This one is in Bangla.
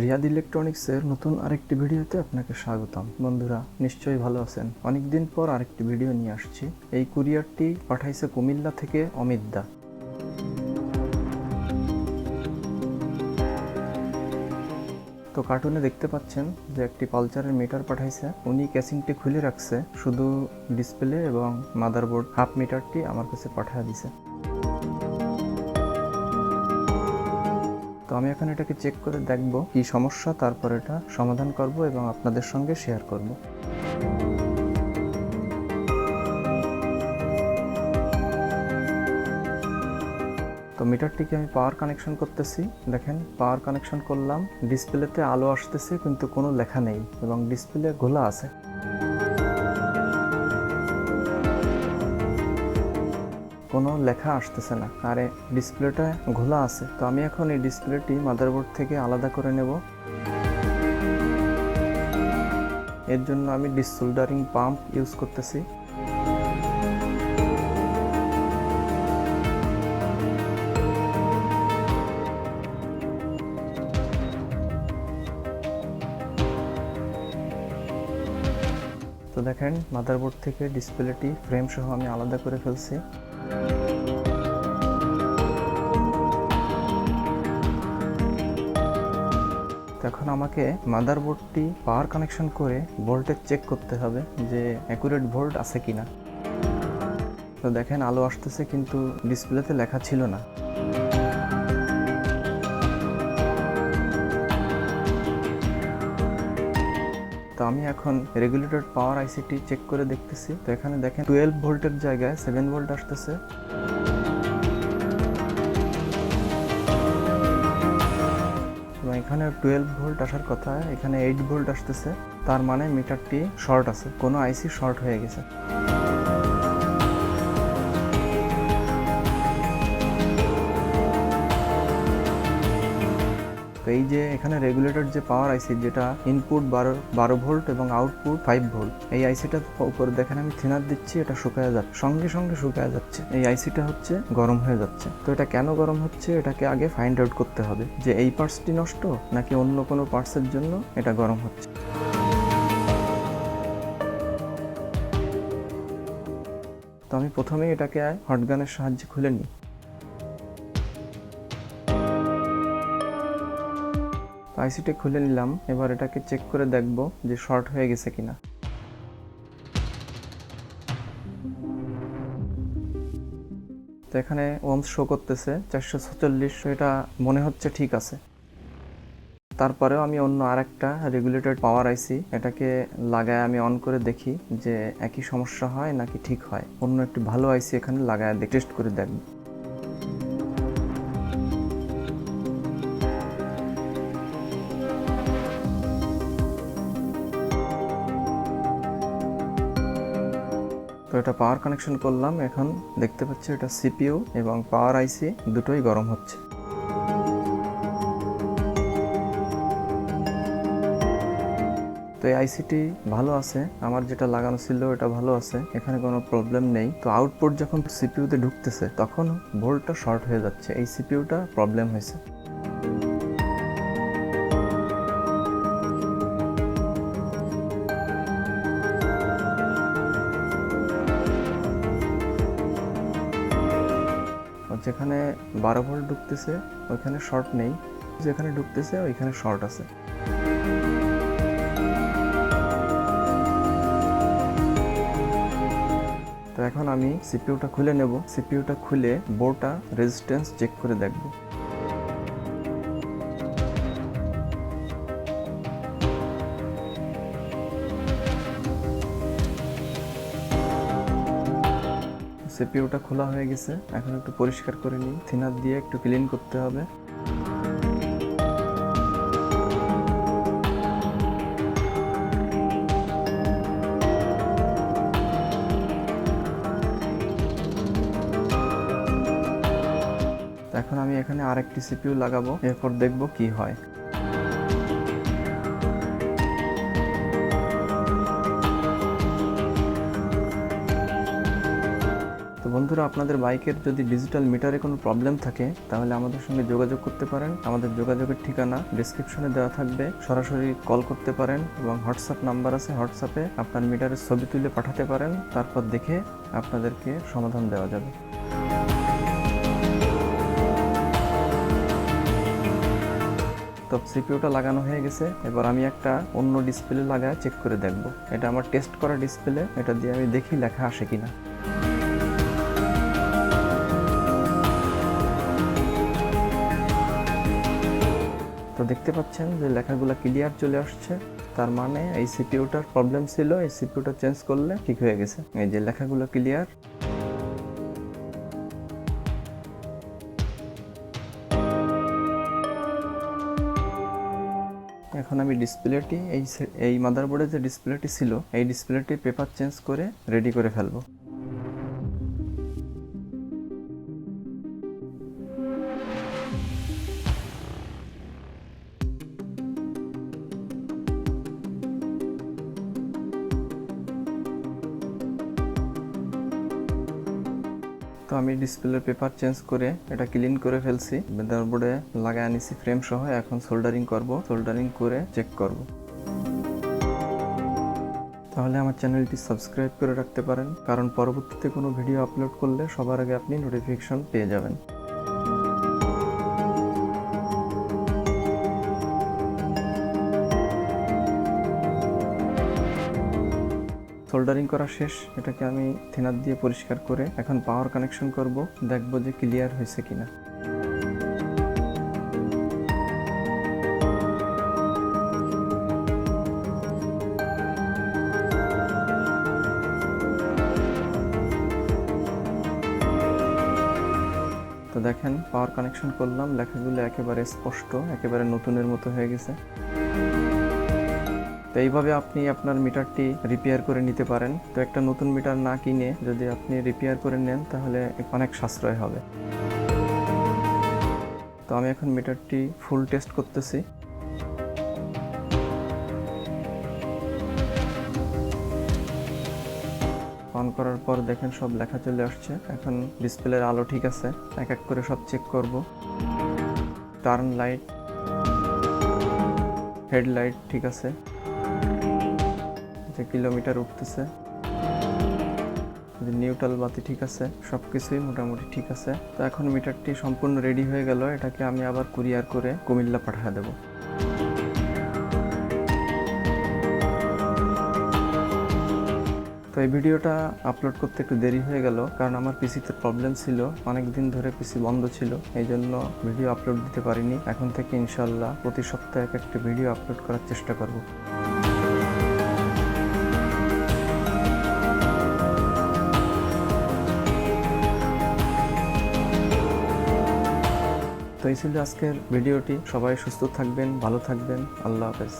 রিয়াদ ইলেকট্রনিক্সের নতুন আরেকটি ভিডিওতে আপনাকে স্বাগতম। বন্ধুরা, নিশ্চয়ই ভালো আছেন। অনেকদিন পর আরেকটি ভিডিও নিয়ে আসছি। এই কুরিয়ারটি পাঠাইছে কুমিল্লা থেকে অমিত দা। তো কার্টুনে দেখতে পাচ্ছেন যে একটি পালচারের মিটার পাঠাইছে। উনি ক্যাসিংটি খুলে রাখছে। শুধু ডিসপ্লে এবং মাদারবোর্ড হাফ মিটারটি আমার কাছে পাঠিয়ে দিছে। আমি এখন এটাকে চেক করে দেখব কি সমস্যা, তারপর এটা সমাধান করব এবং আপনাদের সঙ্গে শেয়ার করব। তো মিটারটিকে আমি পাওয়ার কানেকশন করতেছি। দেখেন পাওয়ার কানেকশন করলাম। ডিসপ্লেতে আলো আসতেছে, কিন্তু কোনো লেখা নেই এবং ডিসপ্লে ঘোলা আছে। কোনো লেখা আসতেছে না। আর ডিসপ্লেটা ঘোলা আছে। তো আমি এখন এই ডিসপ্লেটি মাদারবোর্ড থেকে আলাদা করে নেব। এর জন্য আমি ডিসোল্ডারিং পাম্প ইউজ করতেছি। তো দেখেন মাদারবোর্ড থেকে ডিসপ্লেটি ফ্রেম সহ আমি আলাদা করে ফেলছি। এখন আমাকে মাদারবোর্ডটি পাওয়ার কানেকশন করে ভোল্টেজ চেক করতে হবে যে অ্যাকুরেট ভোল্ট আছে কিনা। তো দেখেন আলো আসতেছে কিন্তু ডিসপ্লেতে লেখা ছিল না। আমি এখন রেগুলেটর পাওয়ার আইসিটি চেক করে দেখতেছি। তো এখানে দেখেন টুয়েলভ ভোল্টের জায়গায় সেভেন ভোল্ট আসতেছে। এবং এখানে টুয়েলভ ভোল্ট আসার কথা, এখানে এইট ভোল্ট আসতেছে। তার মানে মিটারটি শর্ট আছে, কোনো আইসি শর্ট হয়ে গেছে। এই যে এখানে রেগুলেটর যে পাওয়ার আইসি যেটা ইনপুট বারো বারো ভোল্ট এবং আউটপুট ফাইভ ভোল্ট এই আইসিটা উপরে দেখেন আমি থিনার দিচ্ছি, এটা শুকায় যাচ্ছে। সঙ্গে সঙ্গে শুকায় যাচ্ছে। এই আইসিটা হচ্ছে গরম হয়ে যাচ্ছে। তো এটা কেন গরম হচ্ছে? এটাকে আগে ফাইন্ড আউট করতে হবে যে এই পার্টসটি নষ্ট নাকি অন্য কোনো পার্টসের জন্য এটা গরম হচ্ছে। তো আমি প্রথমেই এটাকে হটগানের সাহায্যে খুলে নিই। আইসিটি খুলে নিলাম, এবার এটাকে চেক করে দেখব যে শর্ট হয়ে গেছে কিনা। তো এখানে ওমস শো করতেছে, চারশো ছচল্লিশ এটা মনে হচ্ছে ঠিক আছে। তারপরেও আমি অন্য আরেকটা রেগুলেটেড পাওয়ার আইসি এটাকে লাগায় আমি অন করে দেখি যে একই সমস্যা হয় নাকি ঠিক হয়। অন্য একটি ভালো আইসি এখানে লাগায় টেস্ট করে দেখব। এটা পাওয়ার কানেকশন করলাম, এখন দেখতে পাচ্ছি এটা সিপিইউ এবং পাওয়ার আইসি দুটোই গরম হচ্ছে। তো এই আইসিটি ভালো আছে, আমার যেটা লাগানো ছিল এটা ভালো আছে, এখানে কোনো প্রবলেম নেই। তো আউটপুট যখন সিপিইউতে ঢুকতেছে, তখন ভোল্টটা শর্ট হয়ে যাচ্ছে, এই সিপিইউটা প্রবলেম হয়েছে। যেখানে বারো ভোল্ট ঢুকতেছে, ওইখানে শর্ট নেই। যেখানে ঢুকতেছে, ওইখানে শর্ট আছে। তো এখন আমি সিপিউটা খুলে নেব। সিপিউটা খুলে বোর্ডটা রেজিস্ট্যান্স চেক করে দেখব। সিপিইউটা খোলা হয়ে গেছে। এখন একটু পরিষ্কার করে নিই। থিনার দিয়ে একটু ক্লিন করতে হবে। এখন আমি এখানে আরেকটি সিপিউ লাগাবো। এরপর দেখব কি হয়। বন্ধুরা, আপনাদের বাইকের যদি ডিজিটাল মিটারে কোনো প্রবলেম থাকে, তাহলে আমাদের সঙ্গে যোগাযোগ করতে পারেন। আমাদের যোগাযোগের ঠিকানা ডিসক্রিপশনে দেওয়া থাকবে। সরাসরি কল করতে পারেন এবং হোয়াটসঅ্যাপ নাম্বার আছে। হোয়াটসঅ্যাপে আপনার মিটারের ছবি তুলে পাঠাতে পারেন। তারপর দেখে আপনাদেরকে সমাধান দেওয়া যাবে। তো সিপিউটা লাগানো হয়ে গেছে। এবার আমি একটা অন্য ডিসপ্লে লাগায় চেক করে দেখব। এটা আমার টেস্ট করা ডিসপ্লে এটা দিয়ে আমি দেখি লেখা আসে কিনা। দেখতে পাচ্ছেন যে লেখাগুলো ক্লিয়ার চলে আসছে। তার মানে এই সিপিউটার প্রবলেম ছিল, এই সিপিউটা চেঞ্জ করলে ঠিক হয়ে গেছে। এই যে লেখাগুলো ক্লিয়ার এখন আমি ডিসপ্লেটি এই এই মাদারবোর্ডে যে ডিসপ্লেটি ছিল, এই ডিসপ্লেটির পেপার চেঞ্জ করে রেডি করে ফেলব। তো আমি ডিসপ্লের পেপার চেঞ্জ করে এটা ক্লিন করে ফেলছি। মাদারবোর্ডে লাগায় আনিছি ফ্রেম সহ। এখন সোল্ডারিং করব। সোল্ডারিং করে চেক করব। তাহলে আমার চ্যানেলটি সাবস্ক্রাইব করে রাখতে পারেন। কারণ পরবর্তীতে কোনো ভিডিও আপলোড করলে সবার আগে আপনি নোটিফিকেশন পেয়ে যাবেন। সোল্ডারিং করা শেষ, এটাকে আমি থিনার দিয়ে পরিষ্কার করে এখন পাওয়ার কানেকশন করব, দেখব যে ক্লিয়ার হয়েছে কিনা। তো দেখেন পাওয়ার কানেকশন করলাম, লেখাগুলো একেবারে স্পষ্ট, একেবারে নতুনের মতো হয়ে গেছে। তো এইভাবে আপনি আপনার মিটারটি রিপেয়ার করে নিতে পারেন। তো একটা নতুন মিটার না কিনে যদি আপনি রিপেয়ার করে নেন, তাহলে অনেক সাশ্রয় হবে। তো আমি এখন মিটারটি ফুল টেস্ট করতেছি। অন করার পর দেখেন সব লেখা চলে আসছে। এখন ডিসপ্লের আলো ঠিক আছে। এক এক করে সব চেক করব। টার্ন লাইট হেডলাইট ঠিক আছে। কিলোমিটার উঠতেছে। নিউট্রাল বাতি ঠিক আছে সব কিছুই মোটামুটি ঠিক আছে। তো এখন মিটারটি সম্পূর্ণ রেডি হয়ে গেল, এটাকে আমি আবার কুরিয়ার করে কুমিল্লা পাঠিয়ে দেবো। তো এই ভিডিওটা আপলোড করতে একটু দেরি হয়ে গেল, কারণ আমার পিসিতে প্রবলেম ছিল অনেক দিন ধরে পিসি বন্ধ ছিল এই জন্য ভিডিও আপলোড দিতে পারিনি। এখন থেকে ইনশাল্লাহ প্রতি সপ্তাহে এক একটা ভিডিও আপলোড করার চেষ্টা করব। এই ছিল আজকের ভিডিওটি। সবাই সুস্থ থাকবেন ভালো থাকবেন। আল্লাহ হাফেজ।